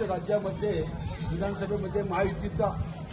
राज्यामध्ये विधानसभेमध्ये महायुतीचा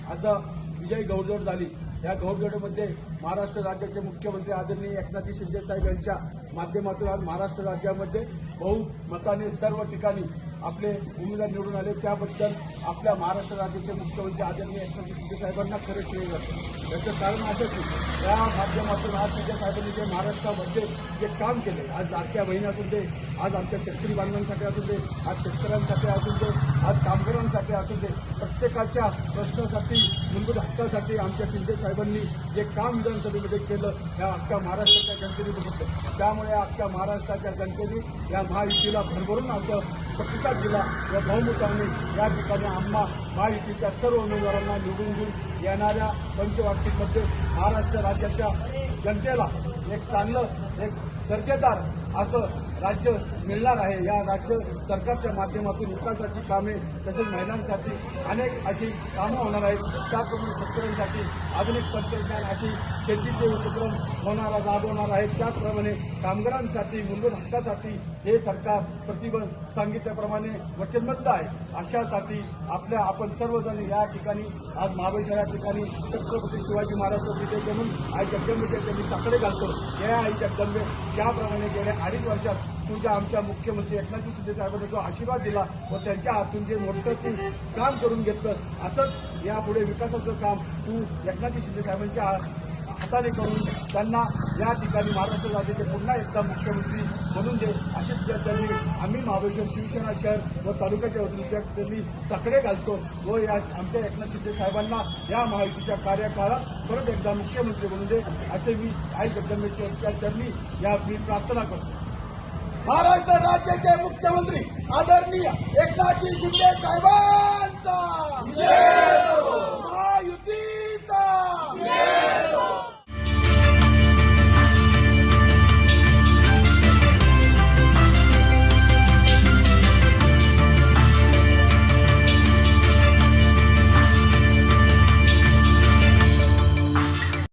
असा विजय घौडदौड झाली या घौडदौडमध्ये महाराष्ट्र राज्याचे मुख्यमंत्री आदरणीय एकनाथजी शिंदेसाहेब यांच्या माध्यमातून आज महाराष्ट्र राज्यामध्ये बहुमताने सर्व ठिकाणी आपले उमेदवार निवडून आले. त्याबद्दल आपल्या महाराष्ट्र राज्याचे मुख्यमंत्री आदरणीय एकनाथजी शिंदेसाहेबांना खरं श्रेय जातं. याचं कारण असं की या माध्यमातून आज शिंदेसाहेबांनी जे महाराष्ट्रामध्ये जे काम केले आज लाडक्या बहिणी असून दे आज आमच्या शेतकरी बांधवांसाठी असू दे आज शेतकऱ्यांसाठी असून दे आज कामगारांसाठी असून दे प्रत्येकाच्या प्रश्नासाठी मूलभूत हक्कासाठी आमच्या शिंदेसाहेब साहेबांनी जे काम विधानसभेमध्ये केलं या अख्ख्या महाराष्ट्राच्या जनतेने बघितलं. त्यामुळे अख्ख्या महाराष्ट्राच्या जनतेने या महायुतीला भरभरून असं प्रतिसाद दिला. या बहुमताने या ठिकाणी आम्हा महायुतीच्या सर्व उमेदवारांना निवडून देऊन येणाऱ्या पंचवार्षिकमध्ये महाराष्ट्र राज्याच्या जनतेला एक चांगलं एक दर्जेदार असं राज्य मिळणार आहे. या राज्य सरकारच्या माध्यमातून विकासाची कामे तसेच महिलांसाठी अनेक अशी कामं होणार आहेत. त्याप्रमाणे शेतकऱ्यांसाठी आधुनिक तंत्रज्ञान अशी शेतीचे उपक्रम होणारा राबवणार आहे त्याचप्रमाणे कामगारांसाठी मूलभूत हक्कासाठी हे सरकार प्रतिबंध सांगितल्याप्रमाणे वचनबद्ध आहे. अशासाठी आपल्या आपण सर्वजण या ठिकाणी आज महाबळेश्वर या ठिकाणी छत्रपती शिवाजी महाराज तिथे जमून आई जगदंबेच्या त्यांनी साकडे घालतो. या आई जगदंबे. ज्याप्रमाणे गेल्या अडीच वर्षात तुझ्या आमच्या मुख्यमंत्री एकनाथजी शिंदे साहेबांनी जो आशीर्वाद दिला व त्यांच्या हातून जे मोठं काम करून घेतलं असंच यापुढे विकासाचं काम तू एकनाथजी शिंदे साहेबांच्या हाताने करून त्यांना या ठिकाणी महाराष्ट्र राज्याचे पुन्हा एकदा मुख्यमंत्री म्हणून दे अशीच त्यांनी आम्ही महाबळेश्वर शिवसेना शहर व तालुक्याच्या वतीने त्यांनी साकडे घालतो व या आमच्या एकनाथ शिंदे साहेबांना या महायुतीच्या कार्यकाळात परत एकदा मुख्यमंत्री म्हणून दे असे मी आई जगदंबेच्या त्यांनी या मी प्रार्थना करतो. महाराष्ट्र राज्याचे मुख्यमंत्री आदरणीय एकनाथजी शिंदे साहेबांचा.